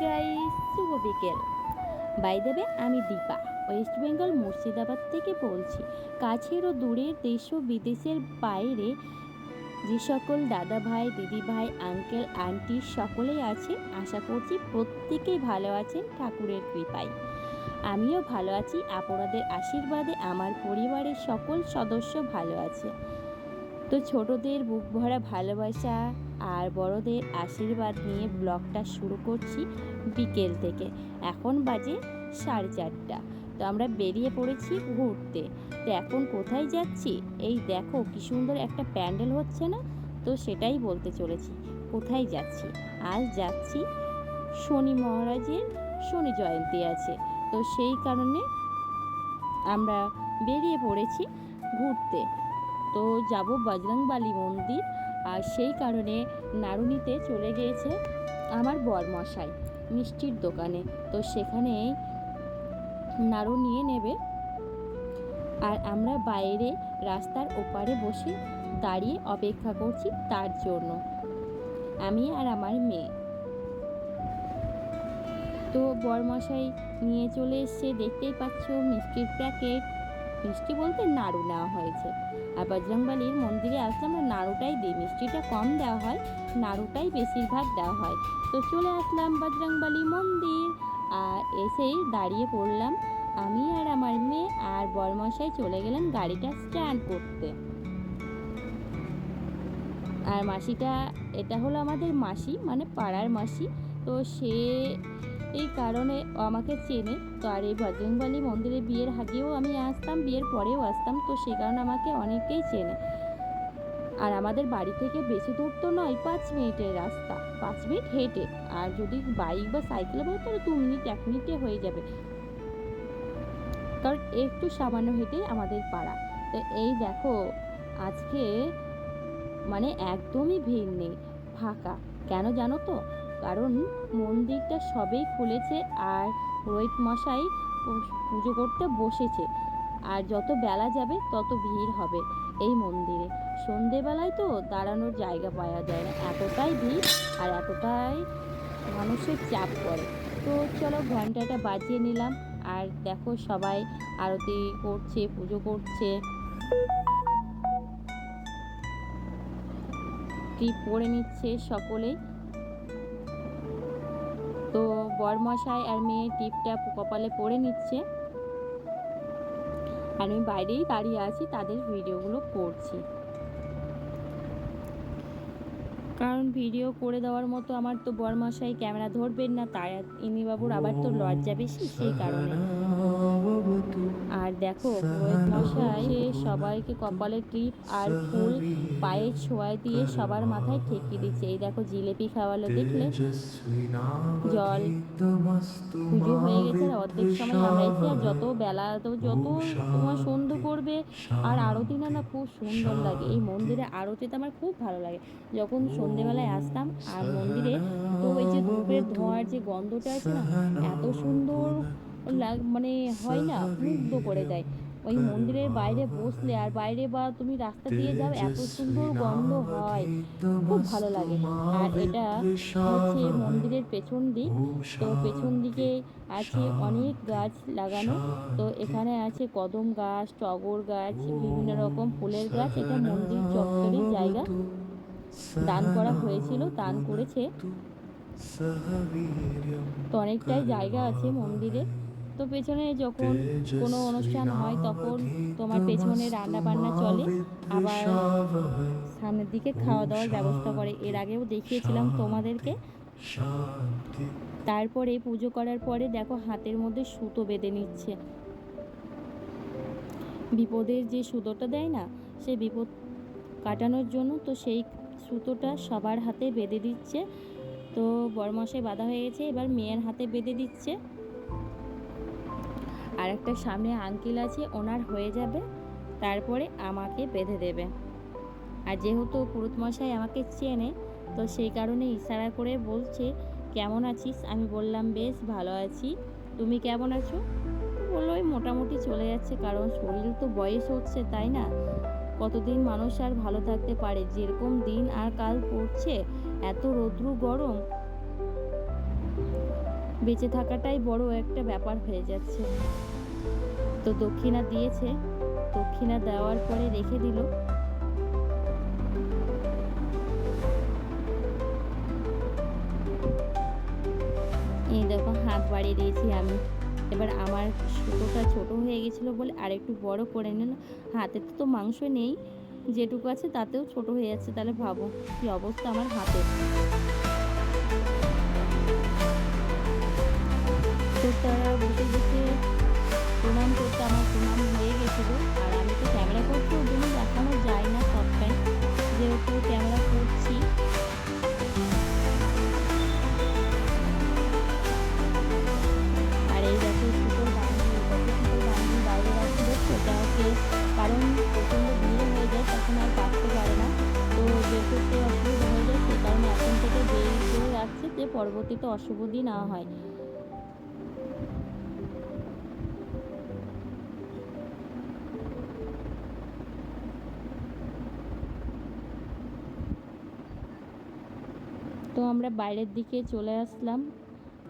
Guys শুভ বিকেল। By দেবে আমি দীপা। ওয়েস্ট বেঙ্গল মুর্শিদাবাদ থেকে বলছি, কাছের ও দূরের দেশ ও বিদেশের বাইরে যে সকল দাদা ভাই, দিদি ভাই, আঙ্কেল, আন্টি সকলেই আছে আশা করছি প্রত্যেকেই ভালো আছেন ঠাকুরের কৃপায়। আমিও ভালো আছি, আপনাদের আশীর্বাদে আমার পরিবারের সকল সদস্য ভালো আছে। তো ছোটদের বুক ভরা ভালোবাসা আর বড়দের আশীর্বাদ নিয়ে ব্লগটা শুরু করছি বিকেল থেকে। এখন বাজে সাড়ে চারটা। তো আমরা বেরিয়ে পড়েছি ঘুরতে। তো এখন কোথায় যাচ্ছি? এই দেখো কি সুন্দর একটা প্যান্ডেল হচ্ছে না? তো সেটাই বলতে চলেছি, কোথায় যাচ্ছি? আজ যাচ্ছি শনি মহারাজের শনি জয়ন্তী আছে। তো সেই কারণে আমরা বেরিয়ে পড়েছি ঘুরতে। তো যাব বজরংবালি মন্দির। আর সেই কারণে নাড়ুনিতে চলে গিয়েছে আমার বরমশাই মিষ্টির দোকানে। তো সেখানে নাড়ু নিয়ে নেবে। আর আমরা বাইরে রাস্তার ওপারে বসে দাঁড়িয়ে অপেক্ষা করছি তার জন্য। আমি আর আমার মেয়ে। তো বরমশাই নিয়ে চলে এসছে। দেখতেই পাচ্ছ মিষ্টির প্যাকেট। মিষ্টি বলতে নাড়ু নেওয়া হয়েছে। আর বজরংবালির মন্দিরে আসলে আমরা নাড়ুটাই দিই। মিষ্টিটা কম দেওয়া হয়, নাড়ুটাই বেশিরভাগ দেওয়া হয়। তো চলে আসলাম বজরংবালি মন্দির। আর এসেই দাঁড়িয়ে পড়লাম আমি আর আমার মেয়ে আর বরমশাই চলে গেলেন গাড়িটা স্ট্যান্ড করতে। আর মাসিটা, এটা হলো আমাদের মাসি মানে পাড়ার মাসি। তো সে এই কারণে আমাকে চেনে। তো আর এই বজরংবলী মন্দিরে বিয়ের আগেও আমি আসতাম, বিয়ের পরেও আসতাম। তো সে কারণে আমাকে অনেকেই চেনে। আর আমাদের বাড়ি থেকে বেশি দূর তো নয়, পাঁচ মিনিটের রাস্তা। পাঁচ মিনিট হেঁটে। আর যদি বাইক বা সাইকেলে বলো, তাহলে দু মিনিট, এক মিনিটে হয়ে যাবে। কারণ একটু সামান্য হেঁটেই আমাদের পাড়া। তো এই দেখো, আজকে মানে একদমই ভিড় নেই, ফাঁকা। কেন জানো তো? কারণ মন্দিরটা সবেই খুলেছে আর রোহিত মশাই পুজো করতে বসেছে। আর যত বেলা যাবে, তত ভিড় হবে এই মন্দিরে। সন্ধেবেলায় তো দাঁড়ানোর জায়গা পাওয়া যায় না। এতটাই ভিড় আর এতটাই মানুষের চাপ পড়ে। তো চলো ঘন্টাটা বাজিয়ে নিলাম। আর দেখো সবাই আরতি করছে, পুজো করছে। টিপ পরে নিচ্ছে সকলেই। তো বরমশাই আর মেয়ে টিপটা কপালে পরে নিচ্ছে। আর আমি বাইরেই দাঁড়িয়ে আছি, তাদের ভিডিওগুলো করছি। কারণ ভিডিও করে দেওয়ার মতো আমার তো বরমশাই ক্যামেরা ধরবেন না, তাই ইনি বাবুর আবার তো লজ্জা বেশি সেই কারণে। দেখো রোহিত মশাই সে সবাইকে কপালে টিপ আর ফুল পায়ে ছোঁয়া দিয়ে সবার মাথায় ঠেকিয়ে দিচ্ছে। এই দেখো, জিলেপি খাওয়ালো দেখলে জল পুজো হয়ে গেছে অর্ধেক সময় আমরা এসে আর যত বেলা, তো যত তোমার সন্ধ্যে করবে, আর আরতি না না খুব সুন্দর লাগে। এই মন্দিরে আরতিতে আমার খুব ভালো লাগে। যখন সন্ধেবেলায় আসতাম, আর মন্দিরে তো ওই যে ধূপের ধোঁয়ার যে গন্ধটা আছে না, এত সুন্দর মানে হয় না মুগ্ধ করে দেয়। ওই মন্দিরের বাইরে বসলে আর বাইরে বা তুমি রাস্তা দিয়ে যাও এত সুন্দর গন্ধ হয়। খুব ভালো লাগে। আর এটা হচ্ছে মন্দিরের পেছন দিক। তো পেছন দিকে আছে অনেক গাছ লাগানো। তো এখানে আছে কদম গাছ টগর গাছ বিভিন্ন রকম ফুলের গাছ। এটা মন্দির চত্বরের জায়গা। দান করা হয়েছিল দান করেছে। তো অনেকটাই জায়গা আছে মন্দিরে। তো পেছনে যখন কোনো অনুষ্ঠান হয় তখন তোমার পেছনে রান্না বান্না চলে। আবার সামনের দিকে খাওয়া দাওয়ার ব্যবস্থা করে। এর আগেও দেখিয়েছিলাম তোমাদেরকে। তারপরে পুজো করার পরে দেখো হাতের মধ্যে সুতো বেঁধে নিচ্ছে। বিপদের যে সুতোটা দেয় না সে বিপদ কাটানোর জন্য তো সেই সুতোটা সবার হাতে বেঁধে দিচ্ছে। তো বরমশাই বাধা হয়ে গেছে এবার মেয়ের হাতে বেঁধে দিচ্ছে। আর একটা সামনে আঙ্কেল আছে, ওনার হয়ে যাবে, তারপরে আমাকে বেঁধে দেবে। আর যেহেতু পুরুত মশাই আমাকে চেনে, তো সেই কারণে ইশারা করে বলছে, কেমন আছিস? আমি বললাম, বেশ, ভালো আছি। তুমি কেমন আছো? বলল ওই মোটামুটি চলে যাচ্ছে, কারণ শরীর তো বয়স হচ্ছে, তাই না? কতদিন মানুষ আর ভালো থাকতে পারে? যেরকম দিন আর কাল পড়ছে, এত রৌদ্র গরম বেঁচে থাকাটাই বড় একটা ব্যাপার হয়ে যাচ্ছে। তো দক্ষিণা দিয়েছে, দক্ষিণা দেওয়ার পরে রেখে দিল। এই দেখো, হাত বাড়িয়ে দিয়েছি আমি। এবার আমার সুতোটা ছোট হয়ে গেছিল বলে আর একটু বড় করে নিল। হাতে তো মাংস নেই, যেটুকু আছে তাতেও ছোট হয়ে যাচ্ছে, তাহলে ভাবো কি অবস্থা আমার হাতে তো তারা বসে বসে প্রণাম করতে আমার প্রণাম হয়ে গেছিল। আর আমি তো ক্যামেরা করতে ওর জন্য দেখানো যায় না সবটাই যেহেতু ক্যামেরা করছি। আর এই দেখো সুতোর বান্ধবী দেখো সুতোর বান্ধবী বাইরে রাখছি দেখছ ওটাকে কারণ প্রচণ্ড ভিড় হয়ে যায়, তখন আর কাটতে পারে না। তো বের করতে অসুবিধা হয়ে যায়, সেই কারণে এখন থেকে বের করে রাখছে, যে পরবর্তীতে অশুভ দিন না হয়। আমরা বাইরের দিকে চলে আসলাম।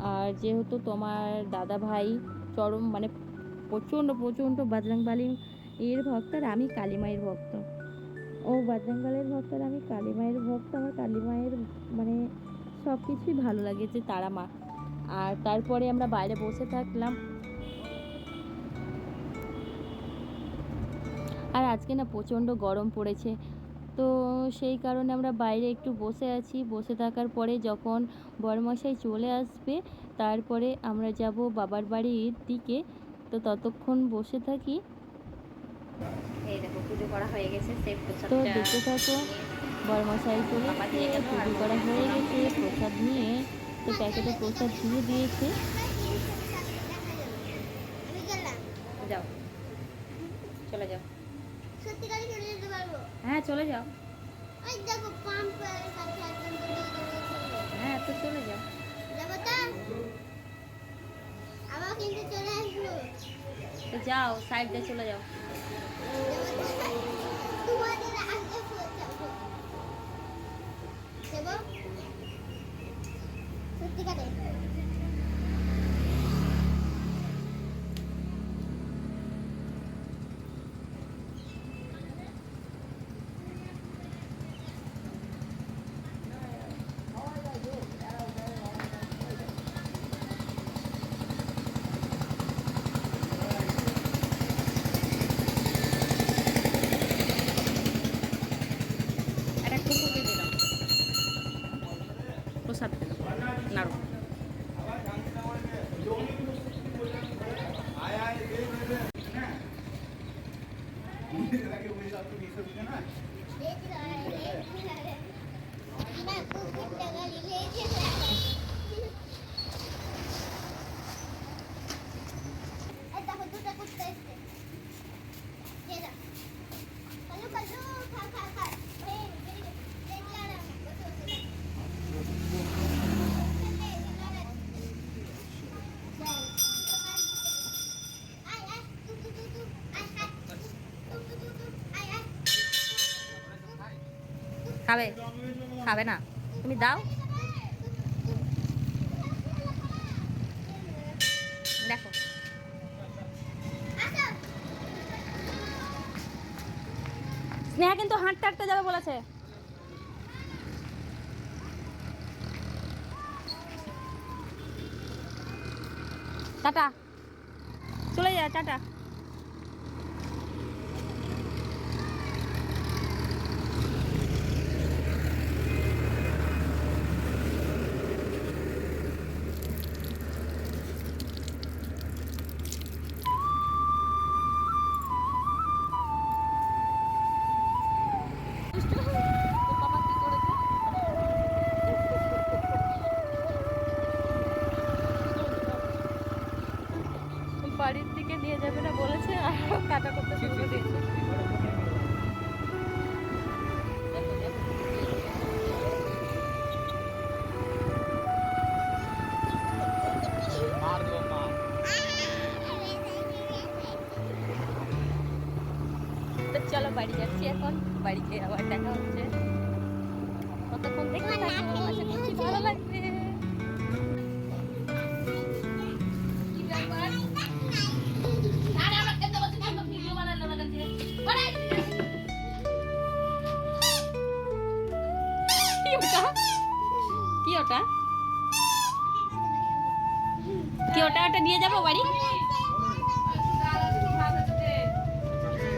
আর যেহেতু তোমার দাদা ভাই চরম মানে প্রচণ্ড প্রচণ্ড বাজরাংবালি এর ভক্ত আর আমি কালী মায়ের ভক্ত। ও বাজরাংবালির ভক্ত আর আমি কালী মায়ের ভক্ত। আমার কালী মায়ের মানে সব কিছুই ভালো লাগেছে তারা মা। আর তারপরে আমরা বাইরে বসে থাকলাম। আর আজকে না প্রচণ্ড গরম পড়েছে। তো সেই কারণে আমরা বাইরে একটু বসে আছি। বসে থাকার পরে যখন বরমশাই চলে আসবে তারপরে আমরা যাব বাবার বাড়ির দিকে। তো ততক্ষণ বসে থাকি। এই দেখো পুজো করা হয়ে গেছে। তো দেখতে থাকো বরমশাই চলে পুজো করা হয়ে গেছে। প্রসাদ নিয়ে। তো প্যাকেটে প্রসাদ দিয়ে দিয়েছে। যাও। চলে যাও। সত্যিকারে চলে যেতে পারব? হ্যাঁ চলে যাও। ওই দেখো কাছে দাঁড়িয়ে হ্যাঁ তো চলে যাও। যাব তা। আবার কিন্তু চলে আসব। তো যাও সাইড দিয়ে চলে যাও? তোমাদের আগে পৌঁছাবো। যাব? সত্যিকারে একটা কুকুর দিয়ে দিলাম প্রসাদ দিলাম নাড়ু না কুকুরটা গাড়ি লেগে এই দেখো দুটো কুত্তা এসছে এই দেখো কালু কালু খা খা খা এই দেখলা না বসে বসে আয় আয় তু তু তু তু আয় আয় তু তু তু তু আয় আয় খাবে? খাবে না। তুমি দাও। দেখো। স্নেহা কিন্তু হাঁটতে হাঁটতে যাবে বলেছে। টাটা। চলে যা, টাটা। দিকে নিয়ে যাবে না বলেছে আর কাটা করতে শুরু করে দিয়েছে চলো বাড়ি যাচ্ছি এখন বাড়িতে আবার দেখা হচ্ছে। কতক্ষণ দেখতে থাকো আশা করছি ভালো লাগবে। কি ওটা ওটা নিয়ে যাব বাড়ি?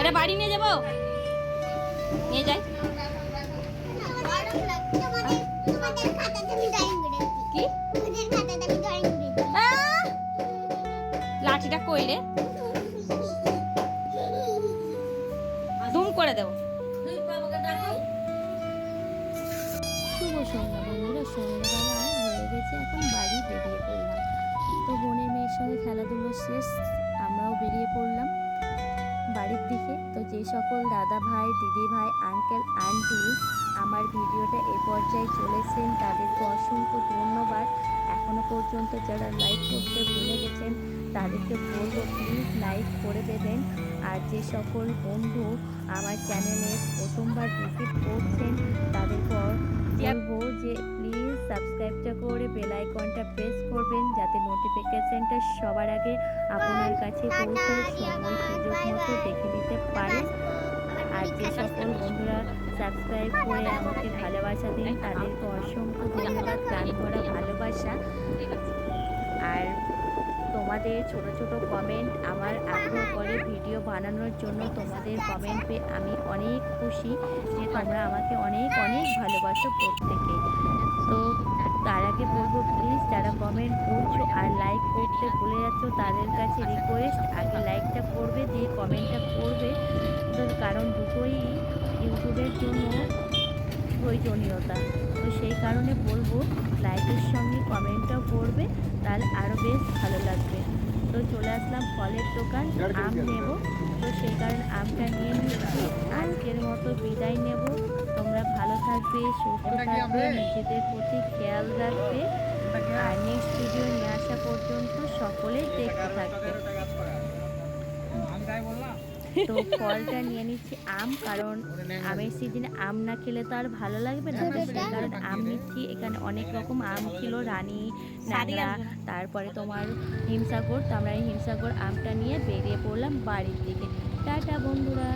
এটা বাড়ি নিয়ে যাব? নিয়ে যাই! লাঠিটা করে দেবো। শুভ সন্ধ্যা বন্ধুরা হয়ে গেছে, এখন বাড়ি বেরিয়ে পড়লাম। তো বোনের মেয়ের সঙ্গে খেলাধুলো শেষ, আমরাও বেরিয়ে পড়লাম বাড়ির দিকে। তো যে সকল দাদা ভাই, দিদি ভাই আঙ্কেল আন্টি আমার ভিডিওটা এ পর্যায়ে চলেছেন, তাদেরকে অসংখ্য ধন্যবাদ। এখনও পর্যন্ত যারা লাইক করতে ভুলে গেছেন তাদেরকে বলব প্লিজ লাইক করে দেবেন। আর যে সকল বন্ধু আমার চ্যানেলে প্রথমবার ভিজিট করছেন, তাদেরকে বলব যে প্লিজ সাবস্ক্রাইবটা করে বেল আইকনটা প্রেস করবেন, যাতে নোটিফিকেশনটা সবার আগে আপনার কাছে পৌঁছায় সময় সুযোগ মতো দেখে নিতে পারেন। আর যে সকল বন্ধুরা সাবস্ক্রাইব করে আমাকে ভালোবাসা দিন, তাদেরকে অসংখ্য ধন্যবাদ। প্রাণ ভরা ভালোবাসা তোমাদের ছোট ছোট কমেন্ট আমার আগ্রহ করে ভিডিও বানানোর জন্য তোমাদের কমেন্ট পেয়ে আমি অনেক খুশি যে তোমরা আমাকে অনেক অনেক ভালোবাসো প্রত্যেকে। তো তার আগে বলব প্লিজ যারা কমেন্ট করছ আর লাইক করতে ভুলে যাচ্ছ, তাদের কাছে রিকোয়েস্ট আগে লাইকটা করবে, দিয়ে কমেন্টটা করবে। কারণ দুটোই ইউটিউবের জন্য প্রয়োজনীয়তা। তো সেই কারণে বলব লাইকের সঙ্গে কমেন্টটাও করবে, তাহলে আরও বেশ ভালো লাগবে। তো চলে আসলাম ফলের দোকান আম নেব। তো সেই কারণে আমটা নিয়ে নিচ্ছি আজকের মতো বিদায় নেব। তোমরা ভালো থাকবে সুস্থ থাকবে নিজেদের প্রতি খেয়াল রাখবে। আর নেক্সট ভিডিও নিয়ে আসা পর্যন্ত সকলেই দেখতে থাকবে। তো ফলটা নিয়ে নিচ্ছি আম কারণ আমের সিজনে আম না খেলে তো আর ভালো লাগবে না। কারণ আম নিচ্ছি এখানে অনেক রকম আম ছিল রানী ন্যাংরা তারপরে তোমার হিমসাগর তো আমরা এই হিমসাগর আমটা নিয়ে বেরিয়ে পড়লাম বাড়ির দিকে। টাটা বন্ধুরা।